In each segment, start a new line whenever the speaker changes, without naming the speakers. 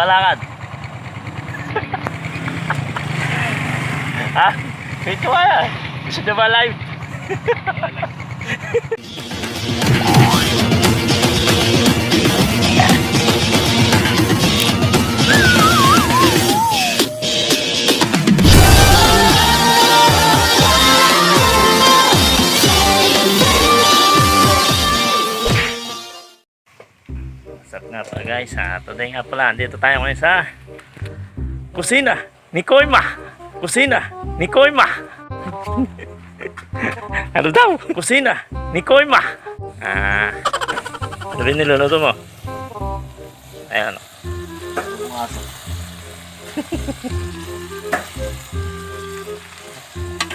balakad. ha? Ito kaya. Gusto nyo ba live? guys ha? Today nga pala, dito tayo ngayon sa Kusina ni Koima Kusina ni Koima Ano daw? Kusina ni Koima Ah, ano rin niluluto mo? Ayan o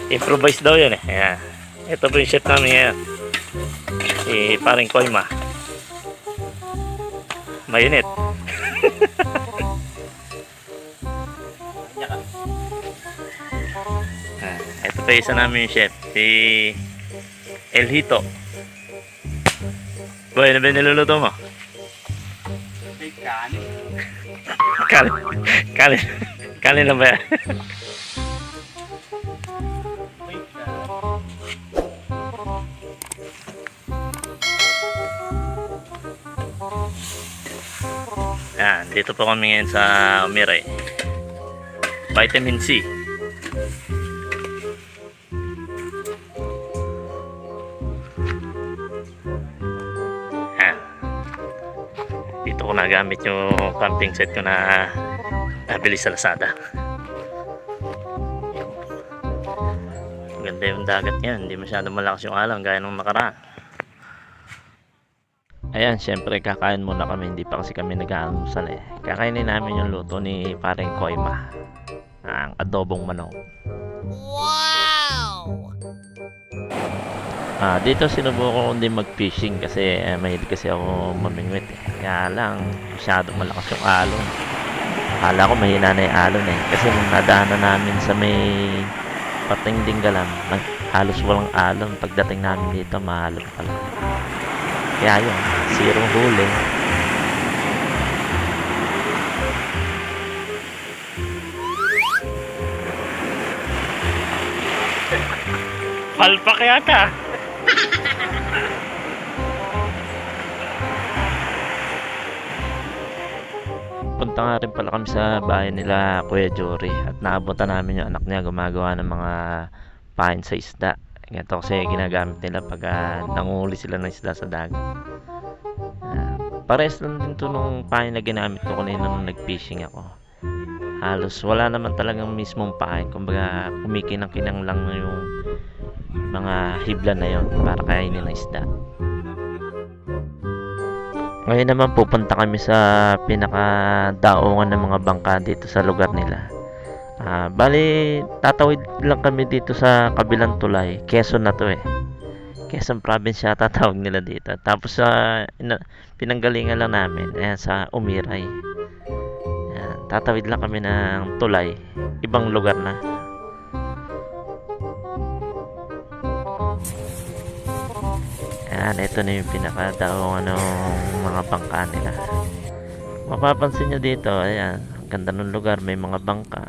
Improvise daw yun eh Ayan. Ito po yung chef namin ngayon Si paring Koima Mainit. ah, ito pa isa namin yung chef, si El Hito. Boy, ano ba yung niluluto mo? Kanin. Kanin. Kanin lang ba yan? dito po kami ngayon sa Umiray. Vitamin C. Yan. Dito ko nagamit yung camping set ko na nabili sa Lazada. Ganda yung dagat yan. Hindi masyado malakas yung alon gaya nung nakaraan. Ayan, syempre kakain muna kami. Hindi pa kasi kami nag-aalmusal eh. Kakainin namin yung luto ni paring Koima. Ang adobong manok.
Wow!
Ah, dito sinubukan ko din mag-fishing kasi eh, mahilig kasi ako mamingwit eh. Kaya lang, masyado malakas yung alon. Akala ko mahina na yung alon eh. Kasi nung nadaanan namin sa may pating dinggalan, halos walang alon. Pagdating namin dito, mahalon pala. Kaya yun, zero huli. Palpak yata. Punta nga rin pala kami sa bahay nila Kuya Jory at naabutan namin yung anak niya gumagawa ng mga pain sa isda. Ito kasi ginagamit nila pag ah, nanguli sila ng isda sa dagat. Ah, pares lang din to nung pain na ginamit ko kanina nung nag-fishing ako. Halos wala naman talagang mismong pain. Kumbaga kumikinang-kinang lang yung mga hibla na yon para kainin ng isda. Ngayon naman pupunta kami sa pinakadaungan ng mga bangka dito sa lugar nila. Ah, bali tatawid lang kami dito sa kabilang tulay. Quezon na to eh. Quezon province siya tatawag nila dito. Tapos sa ina- pinanggalingan lang namin ayan sa Umiray. Ayan, tatawid lang kami ng tulay. Ibang lugar na. Ayan, ito na yung pinakadaungan ng mga bangka nila. Mapapansin nyo dito, ayan, ganda ng lugar, may mga bangka.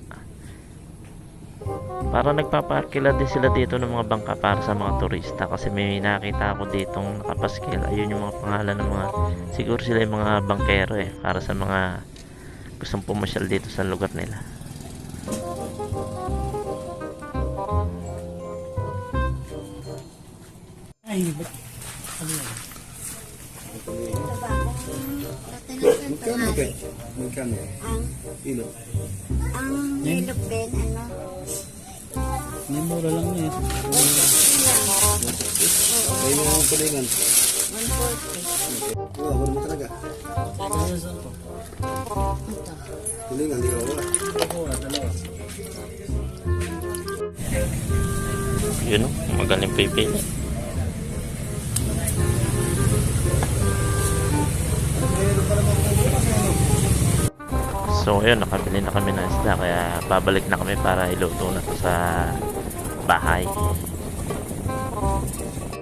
Para nagpaparkila din sila dito ng mga bangka para sa mga turista kasi may nakita ako ditong nakapaskil. Ayun yung mga pangalan ng mga, siguro sila yung mga bangkero eh, para sa mga gustong pumasyal dito sa lugar nila.
Magkano kay? Magkano?
Ang,
Kilo?
ang din, ano,
May mura lang eh. Ay, yung palingan.
140.
Wala, wala mo talaga.
Ito.
Palingan, di ka wala.
Yun o, magaling pipili. So ayun, nakabili na kami ng isda kaya babalik na kami para iluto na to sa bahay.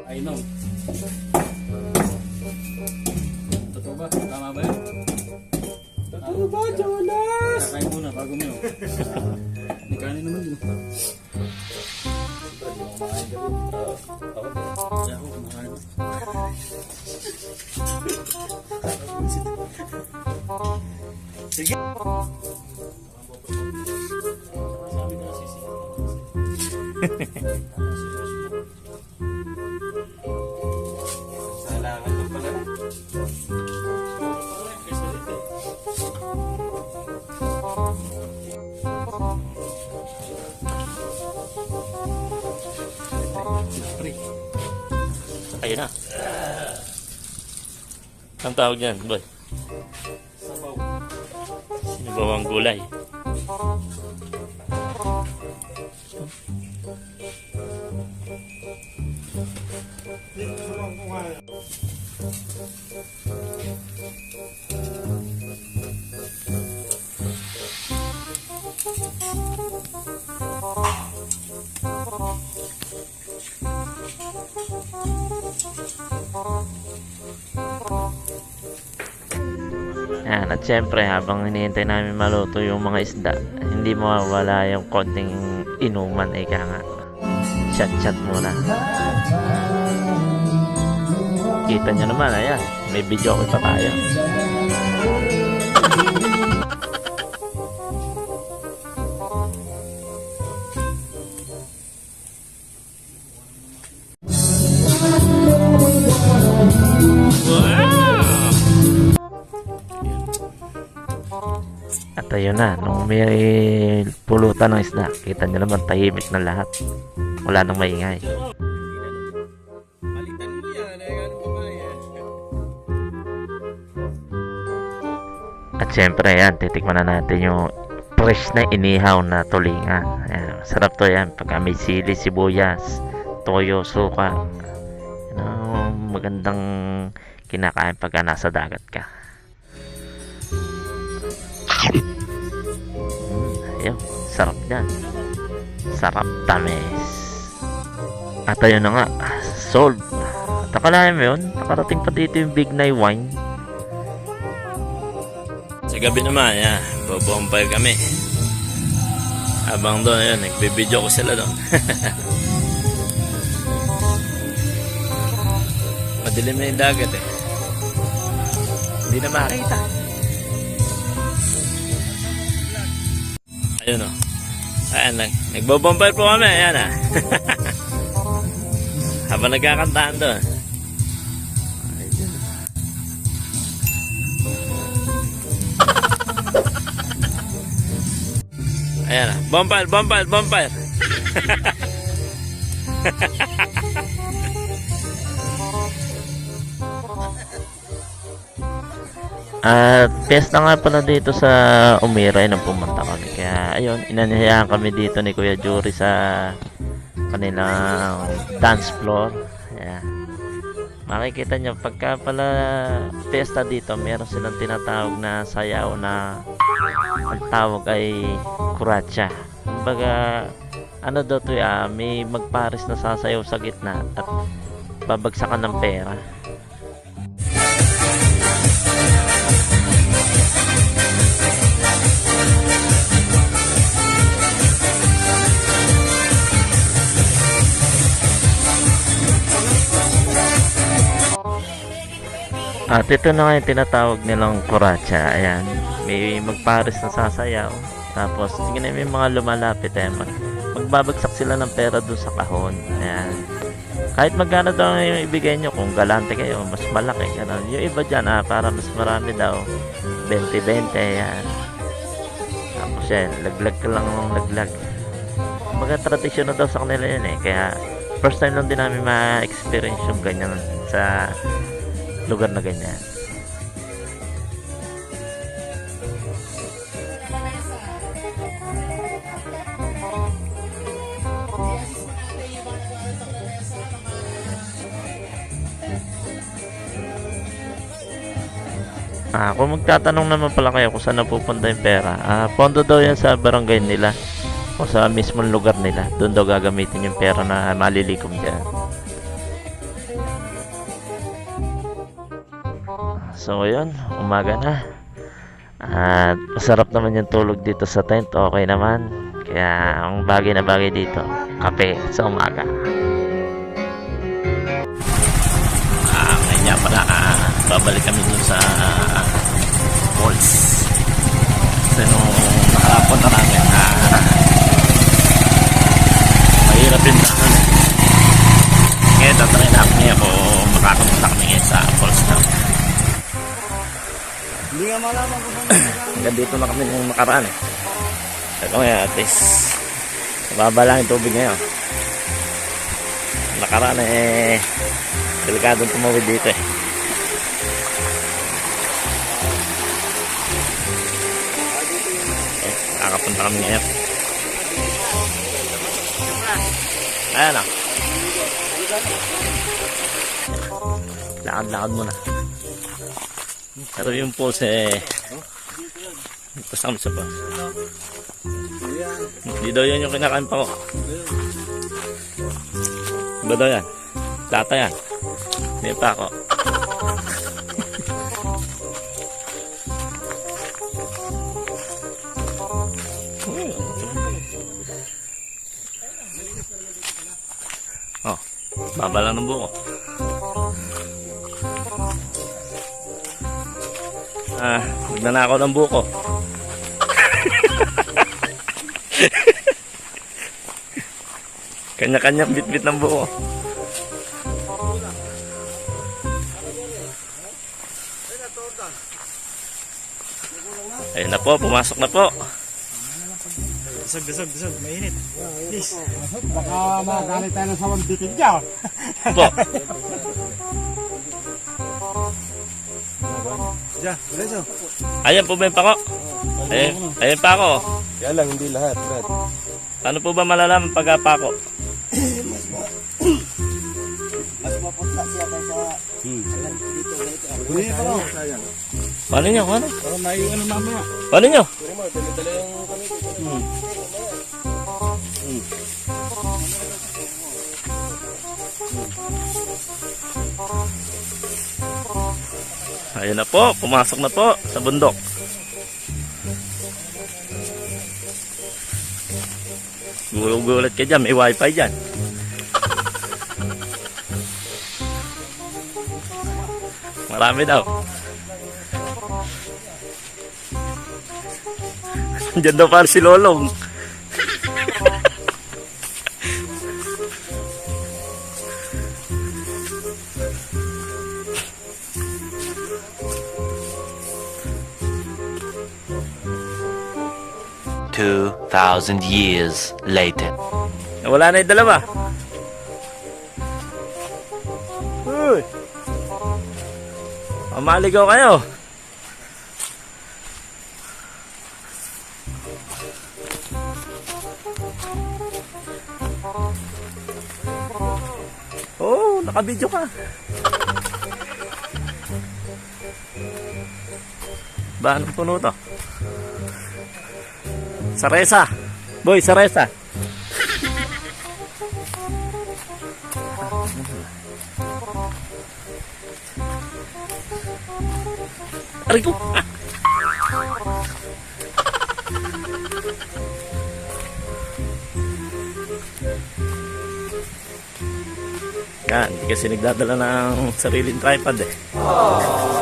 I know. Totoo ba? Tama ba yun?
Ano ba, Jonas? Kain muna bago mo. May kanin naman yun. Sige. Salamat po pala.
Ayun na. Ang tawag yan, boy?
Sabaw.
Sinibawang gulay. Syempre habang hinihintay namin maluto yung mga isda, hindi mawawala yung konting inuman, ika nga. Chat-chat muna. Kita nyo naman, ayan, may video ko pa tayo. At ayun na, nung may pulutan ng isda, kita nyo naman tahimik na lahat. Wala nang maingay.
Ano?
At syempre yan, titikman na natin yung fresh na inihaw na tulingan. Ayan, sarap to yan. Pagka may sili, sibuyas, toyo, suka. Ang magandang kinakain pagka nasa dagat ka. Ayun, sarap yan. Sarap tamis. At ayun na nga, sold. At akalain mo yun, nakarating pa dito yung Big Night Wine. Sa gabi naman, yan, bobompire kami. Habang doon, yun, nagbibideo ko sila doon. Madilim na yung dagat eh. Hindi na makita. Ayun o. Ayan, nag nagbobompire po kami. Ayan ah. Habang nagkakantaan doon. Ayan na. Bonfire, bonfire, bonfire. At pesta nga pala dito sa Umiray nang pumunta kami. Kaya ayun, inanyayahan kami dito ni Kuya Jury sa kanilang dance floor. Ayan. Makikita nyo, pagka pala pesta dito, meron silang tinatawag na sayaw na ang tawag ay kuratsa. Kumbaga, ano daw to ah, may magpares na sasayaw sa gitna at babagsakan ng pera. At ito na nga yung tinatawag nilang kuratsa. Ayan. May magpares na sasayaw. Tapos, tingnan mo yung mga lumalapit. Ayan. Mag, magbabagsak sila ng pera doon sa kahon. Ayan. Kahit magkano daw yung ibigay nyo, kung galante kayo, mas malaki. Ganun. Yung iba dyan, ah, para mas marami daw. 20-20. Ayan. Tapos yan, laglag ka lang ng laglag. Mga tradisyon na daw sa kanila yan eh. Kaya, first time lang din namin ma-experience yung ganyan sa lugar na ganyan. Ah, kung magtatanong naman pala kayo kung saan napupunta yung pera, ah, pondo daw yan sa barangay nila o sa mismong lugar nila. Doon daw gagamitin yung pera na malilikom dyan. So, yun. Umaga na. At masarap naman yung tulog dito sa tent. Okay naman. Kaya ang bagay na bagay dito, kape sa umaga. Ah, kanya pala, ah, babalik kami dun sa falls. Kasi nung nakarapon na namin, ah, mahirap yung daan. Ngayon, tatry namin ngayon kung makakapunta kami ngayon sa falls na.
Hindi nga malaman kung.
Hanggang dito na kami nung nakaraan eh. Ito ngayon, at least, mababa lang yung tubig ngayon. Nakaraan eh, delikadong tumawid dito eh. Eh, kakapunta kami ngayon. Ayan ah. Lakad-lakad muna. Pero yung pulse eh, kasama sa pa. Hindi daw yan yung kinakain pa ko. Iba daw yan. Lata yan. Hindi pa ako. oh, baba lang ng buko. Ah, nagnanakaw ng buko. Kanya-kanyang bit-bit ng buko. Ayun na po, pumasok na po.
Bisog, bisog, bisog. Mainit. Please.
Baka magalit tayo ng sawang bitin dyan.
Po,
Diyan, diretso.
ayan po ba yung pako? Ayun, ayun pa ako.
Kaya lang, hindi lahat. Brad.
Ano po ba malalaman pag pako?
Mas mapunta siya kaysa dito.
Huli pa lang. Sayang.
Paano nyo? Paano?
Para may ano mamaya.
Paano nyo? Ayun na po, pumasok na po sa bundok. Gulat ka dyan, may wifi dyan. Marami daw. Diyan daw para si Lolong.
Two thousand years later.
Wala na yung dalawa. Uy! Mamaligaw kayo. Oh, nakabidyo ka. Ba, puno to? Saresa. Boy, Saresa. Aray ko. Yan, hindi kasi nagdadala ng sariling tripod eh. Mukhang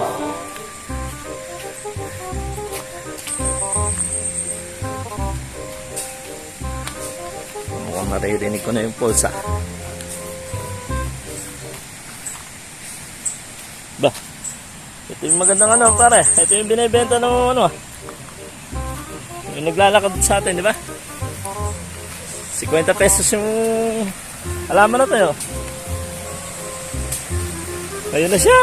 maririnig ko na yung pulsa. Ba, ito yung magandang ano pare. Ito yung binibenta ng ano. ah. Yung naglalakad sa atin, di ba? 50 pesos yung alaman na tayo. Ayun na siya.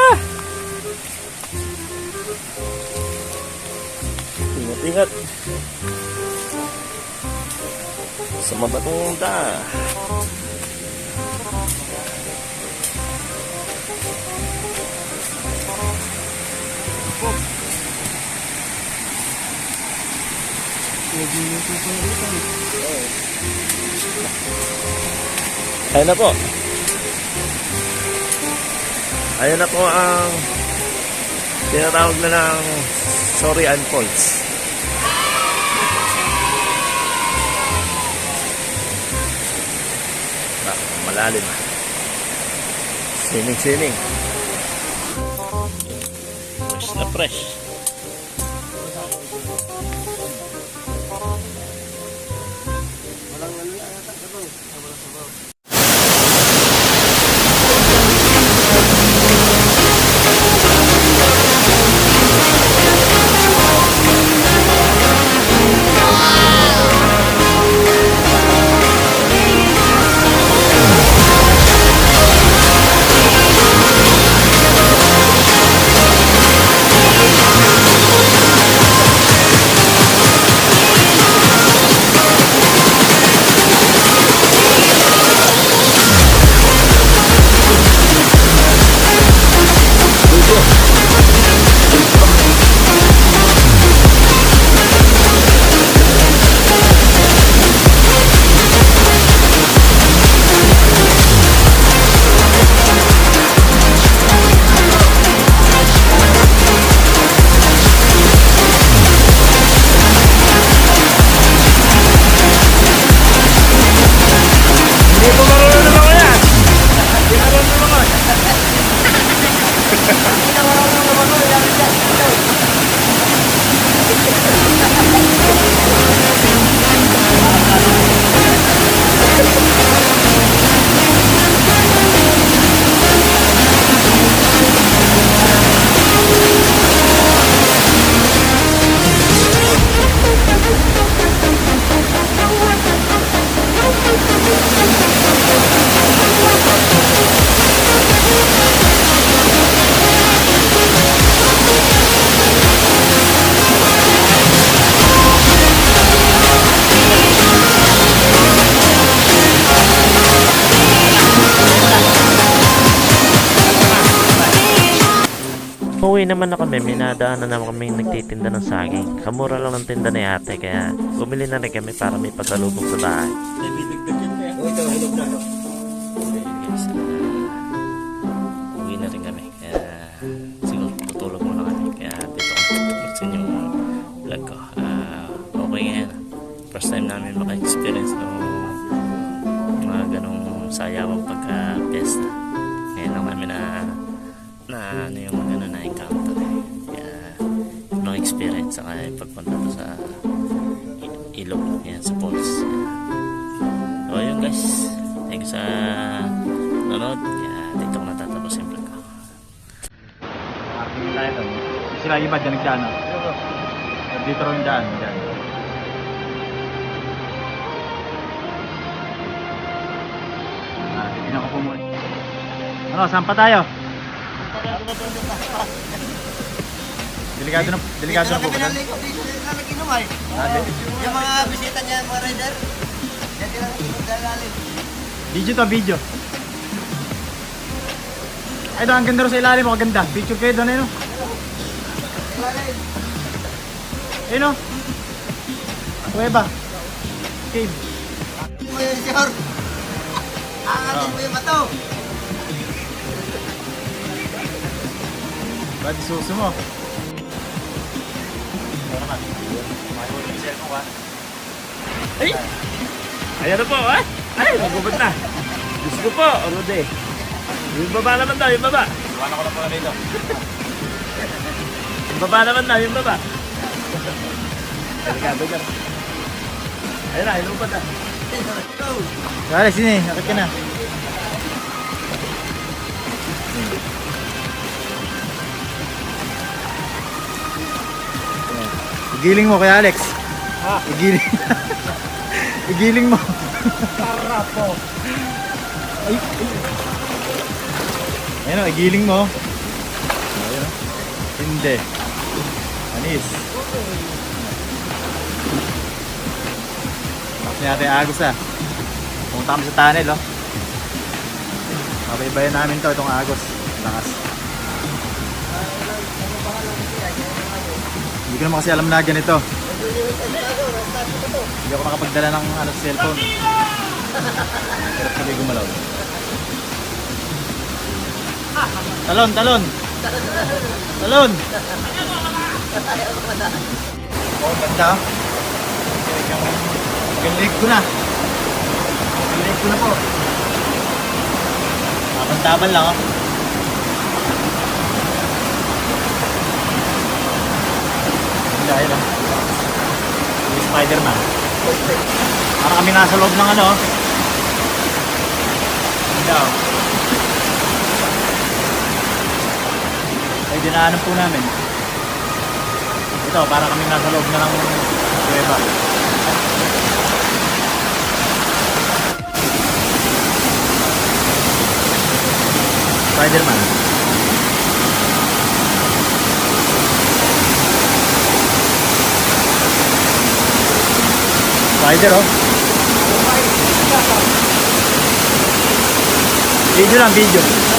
Ingat-ingat. Sa mabatong da. Ayun na po. Ayun na po ang tinatawag na ng Sorian Falls. Malalim. Swimming. Fresh na fresh. Uwi naman na kami, may nadaanan naman kami nagtitinda ng saging. Kamura lang ng tinda ni ate, kaya bumili na rin kami para may pasalubong sa bahay.
Hinog na. no?
guys, saka yung pagpunta to sa ilog yan sa falls so yun guys thank you sa nanonood kaya dito ko natatapos yung vlog ko
Parking tayo doon. Sila iba dyan nagdaan. Eh, Dito rin daan. Dyan. Ah, titignan ko po muna. Ano, saan pa tayo? Delikado na, delikado na po ba?
Kami
doon?
naligo dito din kami kinumay.
Ah, di-
Yung mga bisita niya, mga rider. Yan din ang dalalim.
Video to, video. Ay, doon, ang ganda rin sa ilalim, mga ganda. Picture kayo doon, ayun. oh. Ayun, oh. Kuweba. Cave.
Mo yun, sir. Aangatin mo yung bato.
Ba't isuso mo?
Ay ayan na po ah ay magubad na Diyos ko po Rude yung baba naman daw yung baba
Iwanan ko na pala dito.
yung baba naman daw yung baba delikado ka ayun na ilupad na
Go.
Alex, sini. Akit ka na. Igiling mo kay Alex. Ha? Igiling. Igiling mo. Para po. Ay, ay. Ayun o, igiling mo. Ayun o. Hindi. Anis. Tapos natin agos ah. Pumunta kami sa tunnel, oh. Mabaybayan namin to, itong agos. Lakas. Hindi ko naman kasi alam na ganito. Hindi ako nakapagdala ng ano, cellphone. Hirap sabi gumalaw. Talon, talon! Talon! Oh, ganda. Galig ko na. Galig ko na po. Taban-taban lang, oh. Dahil, oh. Yung Spider-Man. Para kami nasa loob ng ano, oh. Ay, dinaanan po namin. Ito, para kami nasa loob na ng kuweba. Spider-Man. Spider, পাইছে এই দিলাম বীজ জন্য